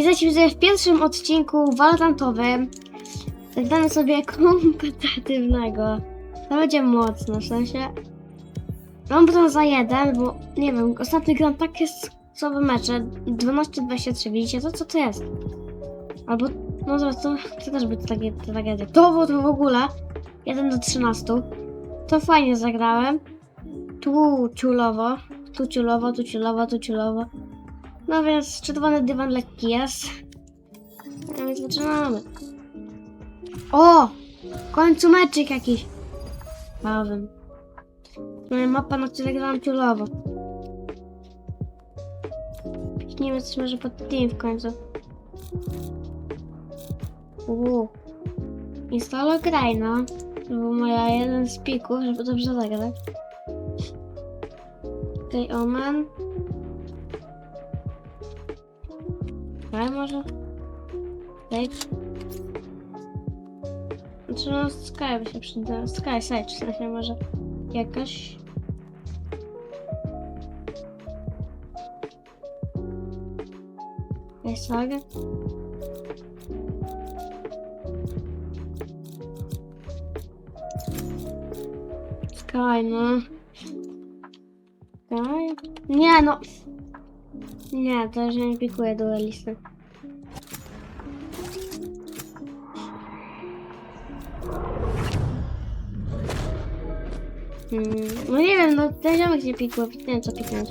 Witajcie widzę w pierwszym odcinku walorantowym. Zagramy sobie kompetywnego. To będzie mocno, w sensie... Mam potem za jeden, bo nie wiem, ostatnio gram takie słabe mecze. 12-23, widzicie to? Co to jest? Albo, no to, to, też będzie takie tragedia. To, to w ogóle 1 do 13. To fajnie zagrałem. Tu ciulowo, tu ciulowo, tu ciulowo, tu ciulowo. No więc czerwony dywan lekki jest. A więc zaczynamy. O! W końcu meczyk jakiś. Bawem. No mapa, na której grałam ciulowo. Pikniemy coś może pod tym w końcu. Uuu. Instalo graj, no. To był moja jeden z pików, żeby dobrze zagrać. Okej, Omen. Ale może? Sage? Znaczy no Sky by się przyda. Sky, Sage w sensie może jakaś. Jakaś saga? Sky, no. Sky? Nie no. Nie, to już nie pikuję duelisty. Hmm, no nie wiem, no ten ziomek nie nie wiem co piknąć.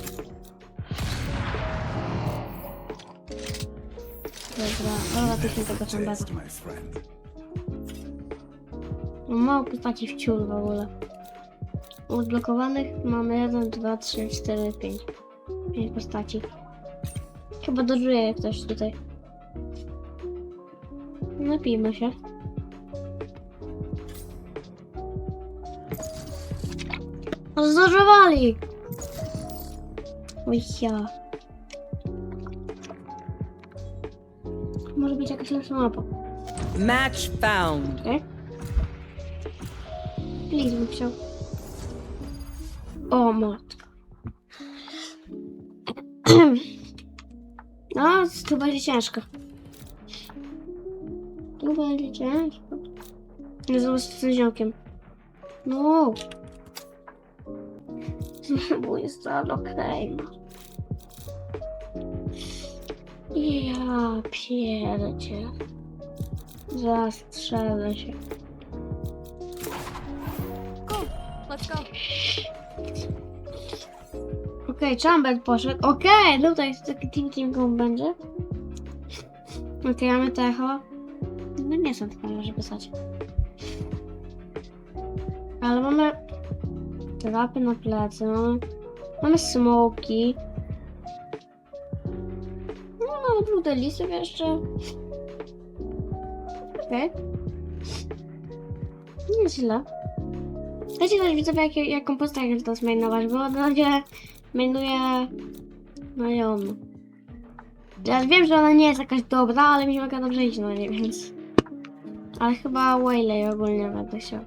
Dobra, dobra, piknę tego czambara. Mam mało postaci w ciul w ogóle. Odblokowanych mamy 1, 2, 3, 4, 5. 5 postaci. Chyba dożuje ktoś tutaj. Napijmy się. Zdążowali! Oj ja. Może być jakaś lepsza mapa. Match found. Okej. Please bym chciał. O matka. No, tu będzie ciężko. Tu będzie ciężko. Nie zobacz z tym ziomkiem. No. Znowu jest to okej. Ja pierdzie. Zastrzelę się. Let's go. Okej, Chamber poszedł. Okej, tutaj taki team team go będzie. Mamy techo. No nie są tylko, żeby pisać. Ale mamy trapy na plecy, mamy, mamy smoki. No, mamy dwóch listów jeszcze. Okej. Nieźle. Dajcie też widzowie, jak, jaką postać to zmainować, bo na razie mainuję Nają. Ja wiem, że ona nie jest jakaś dobra, ale mi mega dobrze idzie na nie, więc... Ale chyba Waylay ogólnie będę chciał.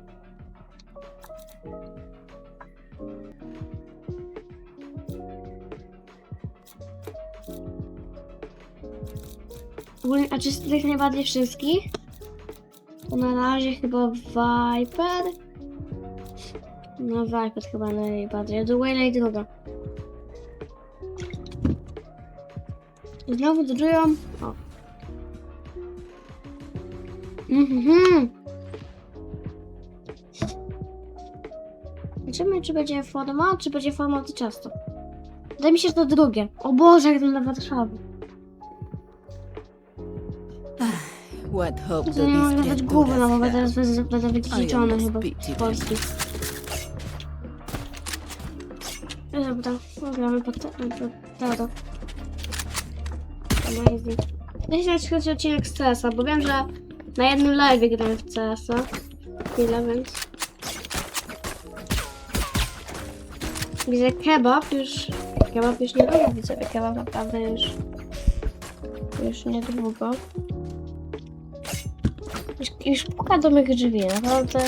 Ogólnie, a czy z tych najbardziej wszystkich? To na razie chyba Viper. No Viper chyba najbardziej, do Waylay druga. Znowu dodżują. O. Mhm. Zobaczymy, czy będzie forma, czy będzie forma to ciasto. Wydaje mi się, że to drugie. O Boże, jak to na Warszawę. What hope do To nie mogę nawet mowę, as teraz będę będę wyćwiczony chyba z. Polski. Dobra, gramy pod te- Amazing. Ja się nawet chodzi odcinek z CS-a, bo wiem, że na jednym live grałem w CS-a. Chwilę, więc... Widzę kebab już... Kebab już niedługo widzę, kebab naprawdę już... Już niedługo. Już, już puka do mych drzwi, naprawdę.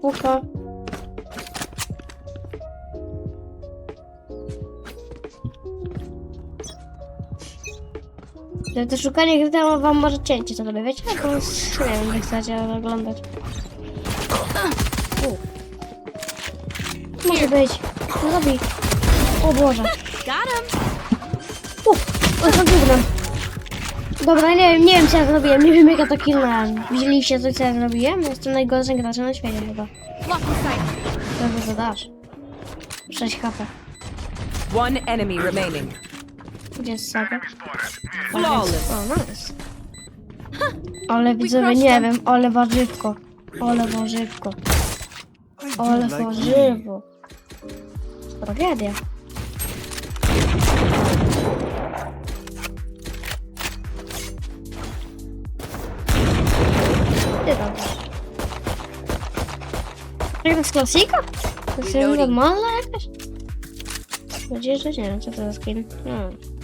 Puka. To, to szukanie gry to wam może cięcie co robię, wiecie? Bo nie wiem, jak chcecie oglądać. U. Może być. Co robi? O Boże. Got him. U, o, to gówno. Dobra, nie wiem, nie wiem co ja zrobiłem, nie wiem jaka to killnąłem. Widzieliście co, co ja zrobiłem? Jestem najgorszym graczem na świecie chyba. Sight. Dobrze, to dasz. 6 HP. One enemy remaining. Gdzie jest Saga? Flawless. O, nice. Ale widzowie, nie wiem, ale warzywko. Ale warzywko. Ale warzywo. Tragedia. Ty tam. Jak to jest klasika? To jest normalna jakaś? Mam nadzieję, że nie wiem, co to za skin. Hmm.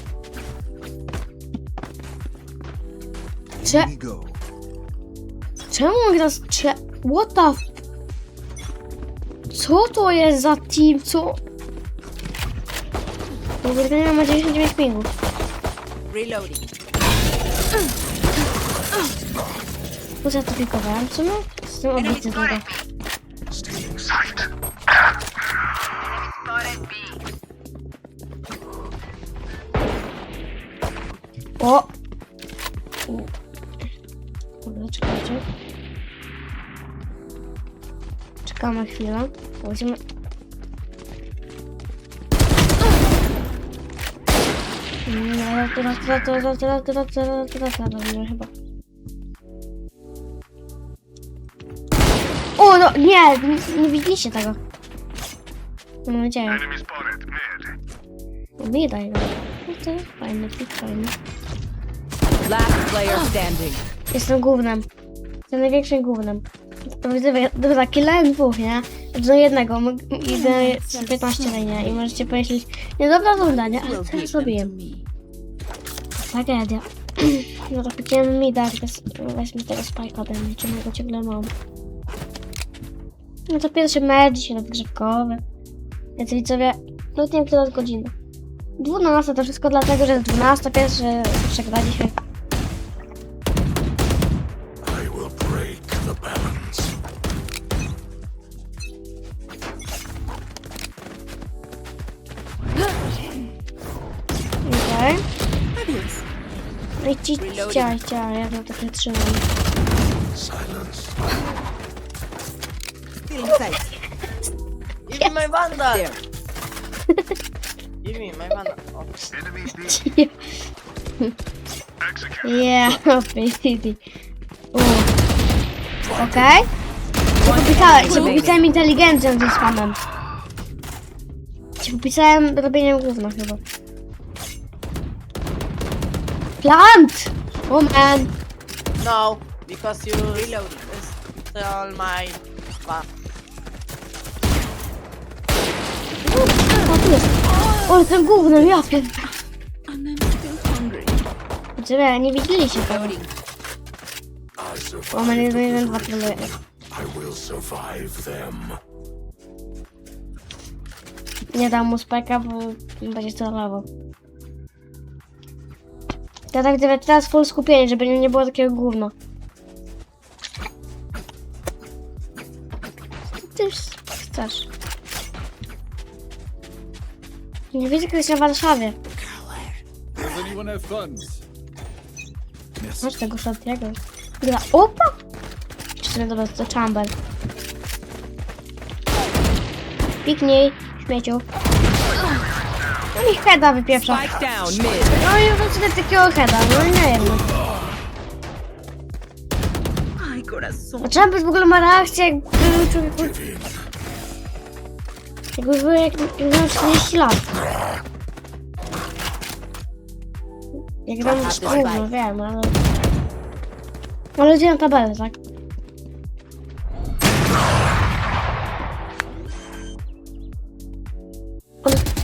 Cze... Czemu gra z... Cze... What the... f- Co to jest za team? Co? W ten ma 99 pingów. Reloading. Po co ja to pikowałem? Co no? Z tym obity tego. Musimy... Nie, teraz, teraz, teraz, teraz, teraz, teraz, teraz, teraz, nie, chyba. O, no, nie, nie, nie widzieliście tego. Mam nadzieję. O, mi daj, no. No to fajny, pik, fajny. Last player standing. Jestem głównym. Jestem największym głównym. To widzę, dobra, killałem dwóch, nie? Do jednego, idę z 15 lenia i możecie pomyśleć, nie dobra nie? Ale co ja zrobiłem? Tragedia. No to chciałem mi dać, bez, weźmy tego spajka ode mnie, czemu go ciągle mam. No to pierwszy mecz, dzisiaj rozgrzewkowy. Więc widzowie, no nie wiem, która godzina. 12 to wszystko dlatego, że jest 12, pierwszy przegra ciach, ciach, ja to takie trzymam. Silence. Feeling sight. Give me my vandal! There. Give me my vandal. Oh. Yeah, easy. Okej. Okay. Popisałem, ci popisałem inteligencją ze spamem. Ci popisałem robieniem gówna chyba. Plant! Oh man! No, because you reloaded. Stole my all Ale tym gównem, ja I'm still hungry. Znaczy, nie, nie widzieli się pewnie. Woman 1, 1, 2, 3, I will survive them. Nie dam mu speka, bo będzie celował. Ja tak gdyby teraz full skupienie, żeby nie było takiego gówna. Co ty chcesz? Nie widzę kogoś na Warszawie. Masz tego szatniego. Gra. Opa! Czy to dobra, to chamber. Piknij, śmieciu. No mi heada wypieprza. No i wrócę takiego heada, no nie wiem. A Chamber w ogóle ma reakcję jak był człowieku... Jakby był jak jak miał 40 lat. Jak tam gówno, wiem, ale... Ale gdzie na tabelę, tak?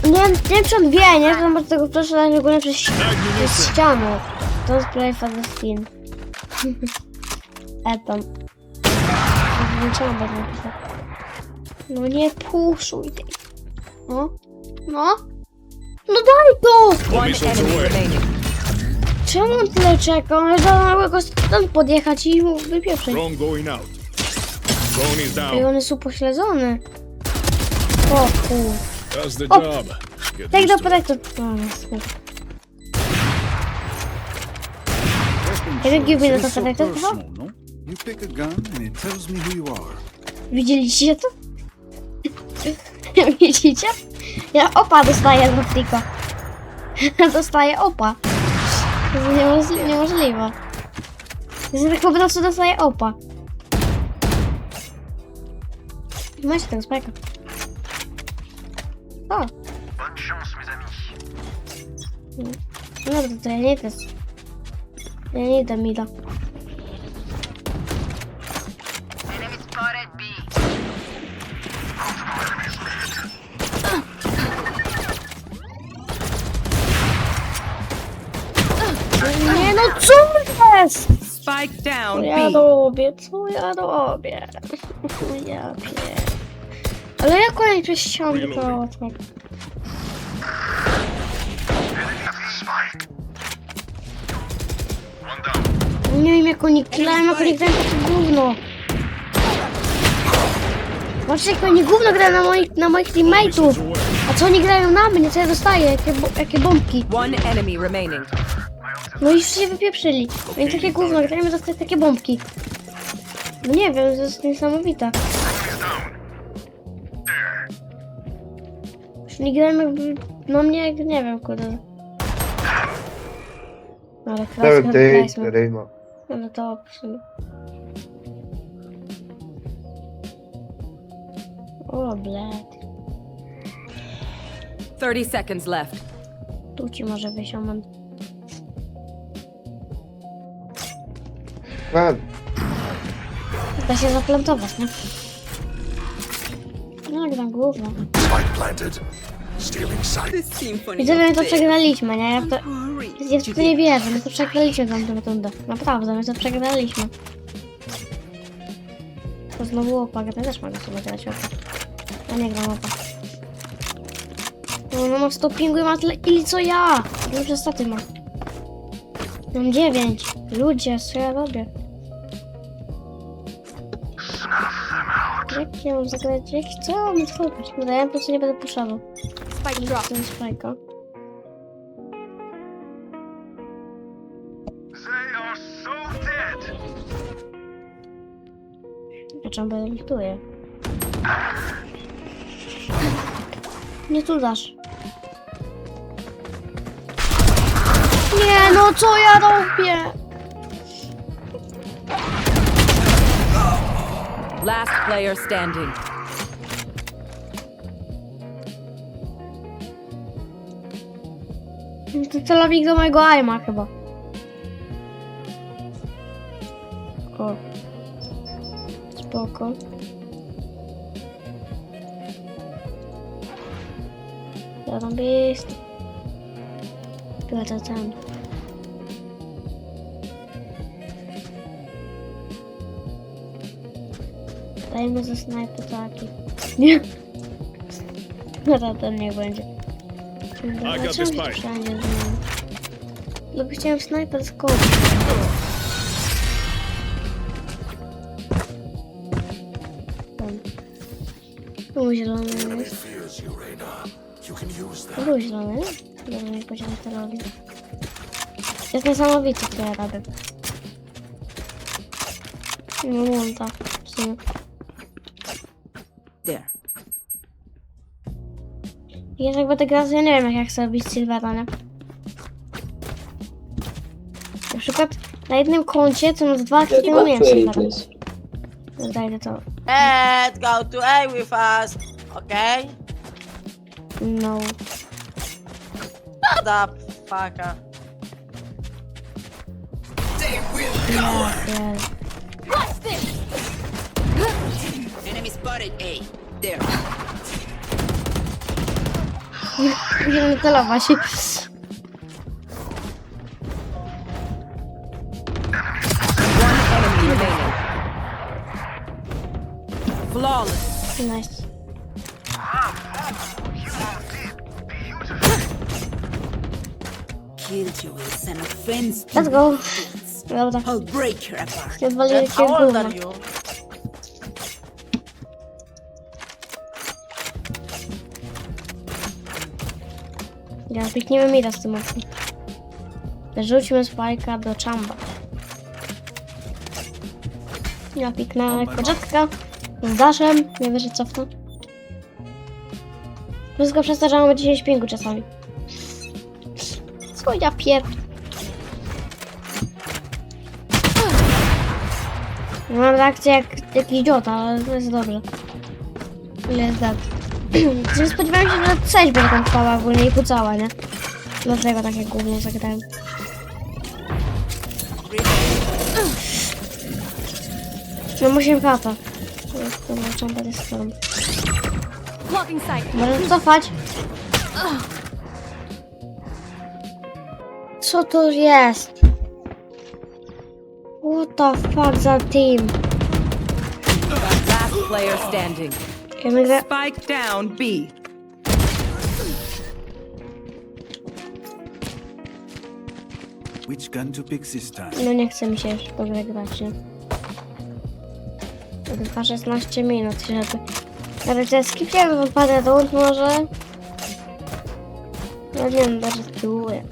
Nie, wiem- nie wiem czy on wie, nie? Że on może tego w ogóle przez, przez ścianę. To jest play for the skin. Eton. Włączyłam napisać. No nie puszuj tej. No? No? No daj to! Czemu on tyle czeka? On już mogło stąd podjechać i mu wypieprzyć. Down. on jest upośledzony. O kur... Does the Oh. job. Get Tak used do to it. O. Weapon you so personal, no? You pick a gun and it tells me who you are. Widzieliście to? Widzicie? Ja opa dostaję z Raftika. Dostaję opa. To jest niemożli- niemożliwe. Ja tak po prostu dostaję opa. Macie tego spajka. O. No dobra, to ja nie idę. Ja nie idę mida. Nie no, co jest? Spike Co down ja B. robię? Co ja robię? Ja pier... Ale jak oni przez ścianę to tak? Nie wiem jak oni grają, jak oni grają takie gówno. Patrzcie jak oni gówno grają na moich, na moich teammateów. A co oni grają na mnie, co ja dostaję, jakie, bo, jakie bombki. One enemy remaining. No i już się wypieprzyli. Więc takie gówno, grajmy dostać takie bombki. No nie wiem, to jest niesamowite. Nie grałem jakby... No mnie, jak- nie wiem, kurde. Ale Nawet klasy ty, graliśmy. Ryma. Ale to w sumie. O, bled. 30 seconds left. Tu ci może oman. Man, Da się zaplantować, nie? No, gram gówno. Spike planted. Widzowie, my to przegraliśmy, nie? Ja, to, ja w to nie wierzę, my to przegraliśmy tamtą rundę. Naprawdę, my to przegraliśmy. To znowu opak, ja też mogę sobie grać opak. Ja nie gram opak. No, no ma 100 pingu i ma tyle ili co ja! Duże staty ma. Mam 9. Ludzie, co ja robię? Jak ja mam zagrać? Jak co mam zrobić? Kurde, ja po prostu nie będę puszował. Spike drop. Ten spajka. Dlaczego będę lituję? Nie tu dasz. Nie no, co ja robię? Last player standing. To celownik do mojego aima chyba. O. Spoko. Zarąbisty. Chyba to ten. Dajmy ze snajpy taki. Nie. Dobra, ten nie będzie. Dobra, I got czemu się spike. zmieni? No bo chciałem snajper skoczyć. Tam. Tu zielony jest. Fears you, Reyna. You can use that. Tu zielony. Dobra, nie poziom sterowi. To jest niesamowite, co ja robię. No, monta. W sumie. Ja jak będę grał, to ja nie wiem, jak ja chcę robić Silvera, nie? Na przykład na jednym koncie, co mam dwa kliki, no miałem Silvera. Zdaję to. Let's go to A with us. Okay? No. Fucker. Ja pier- Enemy spotted A. There. Będziemy celować. One enemy remaining. Flawless. Nice. killed you is an offense to Let's go. me. Dobra. I'll break her apart. Nie odwalili Then cię how old gówno. are you? Ja pikniemy mida z tym mocno. Rzućmy spajka do czamba. Ja piknę kwadżetka z daszem. Nie wiesz, że cofnę. Wszystko przez to, że mamy 10 pingu czasami. Co ja pier... Mam reakcję jak, jak idiota, ale to jest dobrze. Ile jest dat? Nie spodziewałem się, że ceść będzie tam trwała ogólnie i pucała, nie? Dlatego takie gówno zagrałem. No musimy kata. Dobra, czamba jest stron. Możemy cofać. Co to jest? What the fuck za team? Last player standing. Spike down B. Which gun to pick this time? no nie chce mi się już ogóle grać, nie? To Trwa 16 minut, żeby... Ale to jest skipniemy parę rund może? No nie wiem, bardzo spróbuję.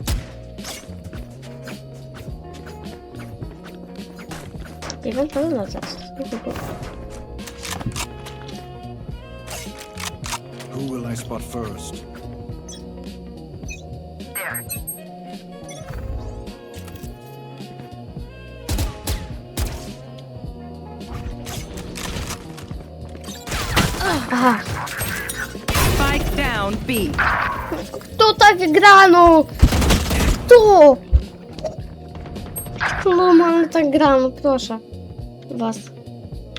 Nie wiem, to no zaraz. I spot first? Aha, Spike down B. kto tak gra, no? Kto? Kto normalnie tak gra,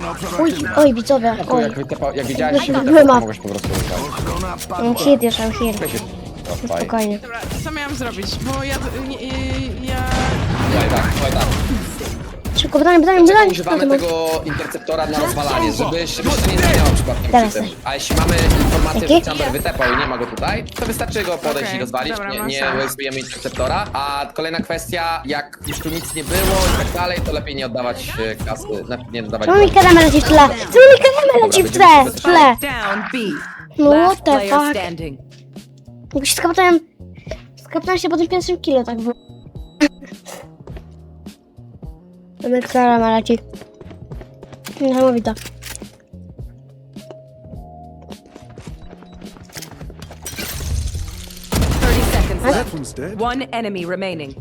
Was. Oj, oj, widzowie, Tu, oj. jak, wytepa, jak widziałeś, Byłem wytepał, to up. mogłeś po prostu wygrać. Mam hit już, mam hit. Weź się cofaj. Spokojnie. Dobra, co miałam zrobić? Bo ja... Nie, ja... Słuchaj tak, słuchaj tak. Szybko, pytanie, pytanie, pytanie. używamy tego interceptora na rozwalanie, żeby się nie zmieniało przy tym. A jeśli mamy informację, Jaki? że Chamber wytepał i nie ma go tutaj, to wystarczy go podejść Okej, i rozwalić, dobra, nie, ma nie sens. wastujemy interceptora. A kolejna kwestia, jak już tu nic nie było i tak dalej, to lepiej nie oddawać e, kasy, na- nie oddawać Czemu mi karama leci w tle? Czemu mi karama leci w tle? W tle? Down B. No Last what the player fuck? standing. Bo się skapnąłem... Skapnąłem się po tym pierwszym kilo, tak było. Mamy karama leci. Niesamowita. That one's dead. One enemy remaining.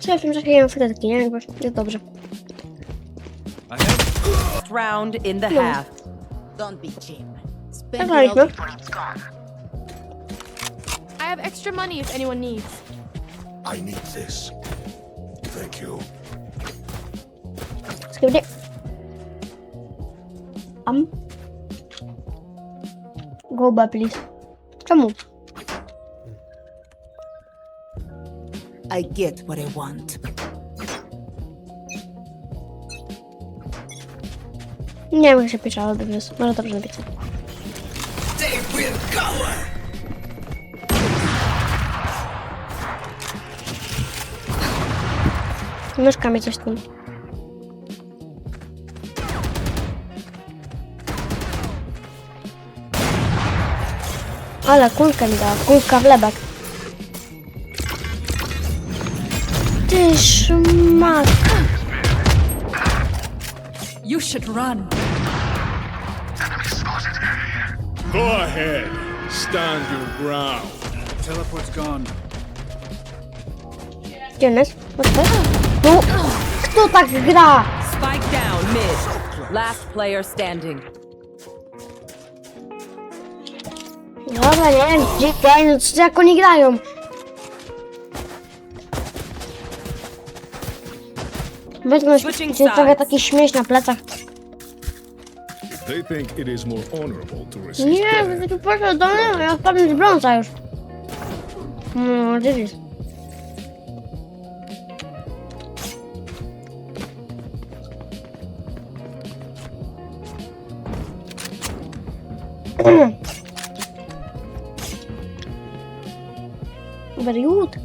Co ja w tym czasie frytki, nie? Jakby jest dobrze. I have Last round in the half. Don't be cheap. Spend it graliśmy. all. I have extra money if anyone needs. I need this. Thank you. Skipnie. Am. Go back, please. Czemu? I get what I want. Nie wiem, jak się pisze, ale dobrze jest. Może dobrze napisać. Myszka coś tam. Ale kulkę mi dała, kulka w lebek. Ty szmat. You should run. Go ahead. Stand your ground. teleport's gone. Gdzie on jest? What the- No, kto tak gra? Spike down mid. Last player standing. Dobra, nie wiem, gdzie ten, no co jak oni grają? Trochę sides. taki śmieć na plecach. They think it is more honorable to resist Nie, death. proszę do mnie, ja wpadnę z brąza już. No, gdzie jest? Wariut.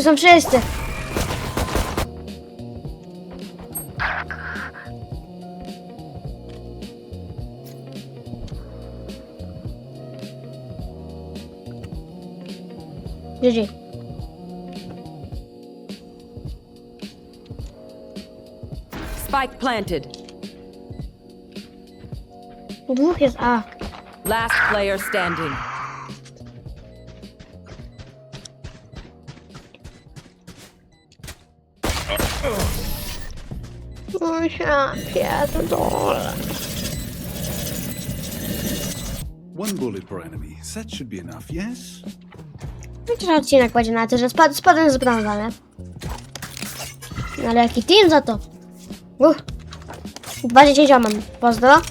Tu są wszyscy. GG. Spike planted. Dwóch jest A. Last player standing. Ja pierdolę. One bullet per enemy. That should be enough, yes? Chociaż odcinek będzie na to, że spad, spadłem z brąza, nie? Ale jaki team za to? Uff. 20 mam. Pozdro.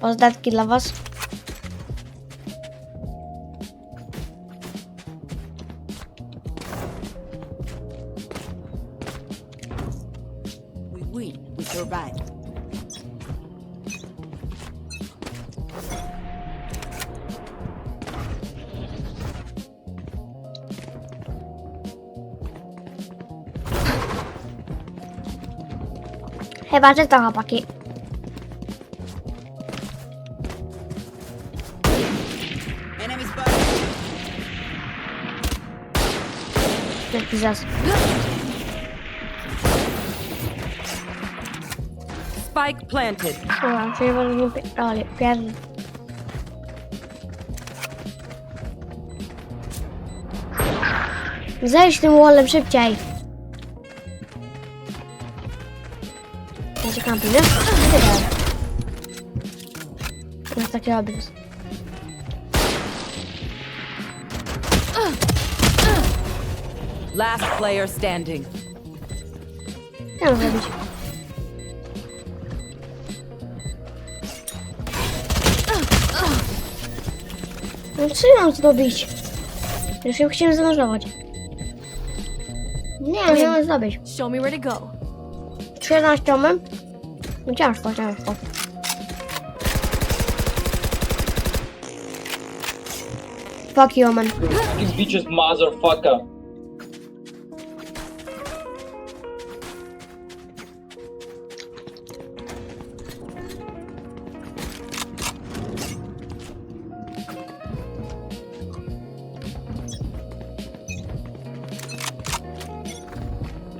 Pozdatki dla was. Chyba, że to chłopaki. Jaki zas. Spike planted. Czyli może nie pierdolę. Pierdolę. Zejdź tym wallem szybciej. Będzie kampi, nie? Nie wiem. Jest taki obraz. Last player standing. Nie mam zrobić. No co ja mam zrobić? Już ją chciałem zanurzować. Nie, nie mam zrobić. Show me where to go. 13 mam? No ciężko, ciężko. Fuck you, man. These bitches motherfucker.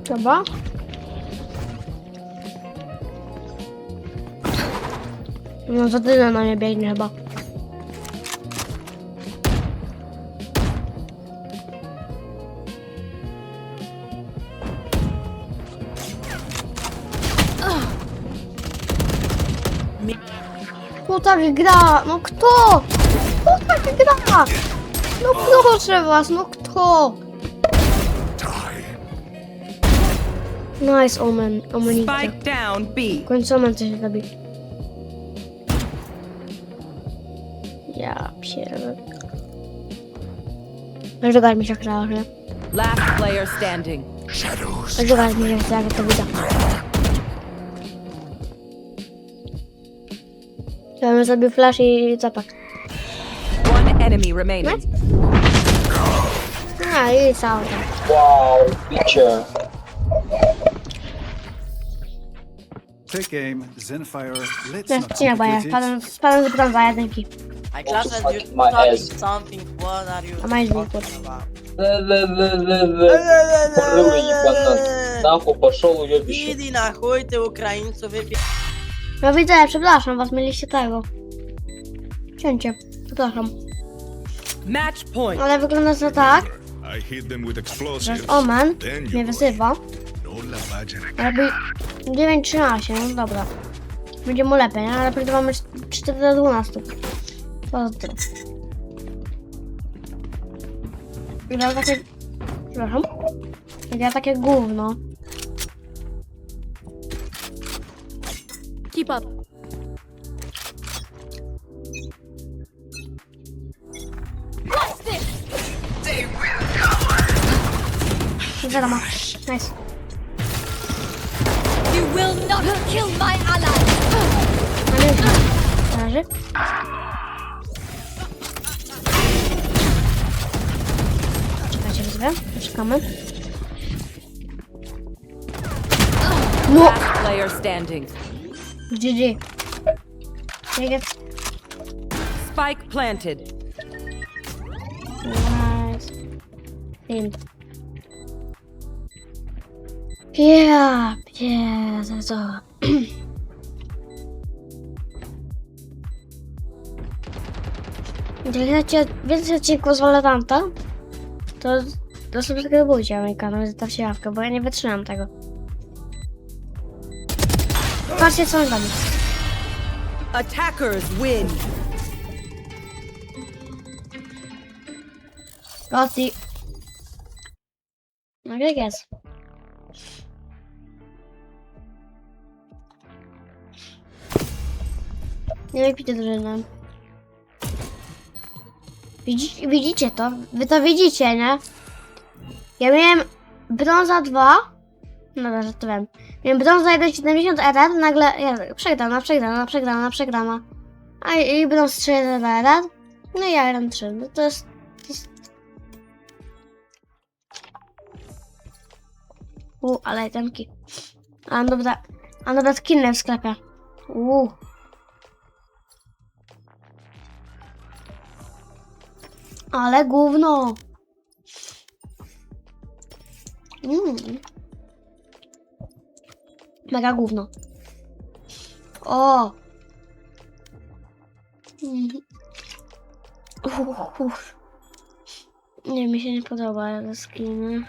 Dobra. No za tyle na mnie biegnie chyba. Kto tak gra? No kto? Kto tak gra? No proszę was, no kto? Nice omen, omenita. Spike down B. W końcu omen coś robi. Żegar mi się grało, że? Last player standing. Shadows. Żegar mi się chce, jak to widać. Ja bym zrobił flash i zapak. One enemy remaining. A, i cały tam. Wow, bitcher. Take aim, Zenfire. Let's To jest not odcinek, bo ja complicate spadłem, it. spadłem z brąza jedynki. My class Also said you fucking my talking ass. something. What are you A masz talking zwykły. about? Le, le, le, le, le. Kurwa, ебанат. Нахуй пошел, уебище. Idi na chuj, ty Ukraińcu, wypie... No widzę, przepraszam was, mieliście tego. Cięcie, przepraszam. Match point. Ale wygląda to tak, I hit them with że explosives. Omen Then mnie you wyzywa. No la vayan a Jakby 9-13, no dobra. Będzie mu lepiej, nie? ale pewnie mamy 4 do 12. Pozdro. Ja takie... Przepraszam. Jak ja takie gówno. Keep up. Wiadomo. Nice. will not kill my ally! Leży. Wyzwę. Poczekamy. No! Last player standing. GG. Jak jest? Spike planted. Nice. Pimp. Ja, Jezu. Jak chcecie więcej odcinków z Valoranta, to zasubskrybujcie mój kanał, zostawcie łapkę, bo ja nie wytrzymam tego. Patrzcie co on robi. Attackers win. Rosji. No jak jest? Nie lepiej drużyną. Widzicie, widzicie to? Wy to widzicie, nie? Ja miałem brąza 2. No żartowałem. Miałem brąza 1,70 RR, nagle ja, przegrana, przegrana, przegrana, przegrana. A i, i brąz 3 RR. No i ja gram 3. No to jest U, ale itemki. A dobra, a dobra skiny w sklepie. U. Ale gówno. Mm. Mega gówno. O. Mm. Uff. Nie, mi się nie podoba skiny.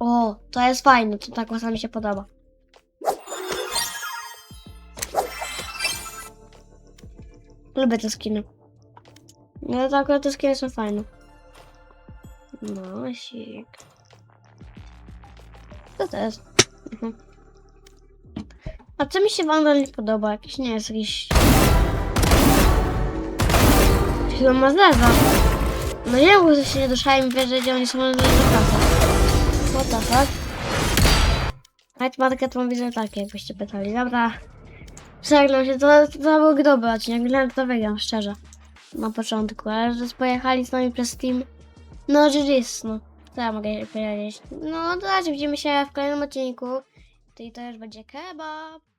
O, to jest fajne, to tak mi się podoba. Lubię te skiny. No to akurat te skiny są fajne. No, sik. To jest? Mhm. A co mi się Wandal nie podoba? Jakiś nie jest jakiś... Chyba ma. No nie wiem, bo się nie duszałem i wierzę, gdzie oni są na naprawdę. What the fuck? Night Market mam widzę tak, jakbyście pytali. Dobra. Przegnam się, to, to był dobry odcinek, że to wygram, szczerze. Na początku, ale że pojechali z nami przez Team. No, GG's, no. Co ja mogę powiedzieć? No, to widzimy się w kolejnym odcinku. I to już będzie kebab.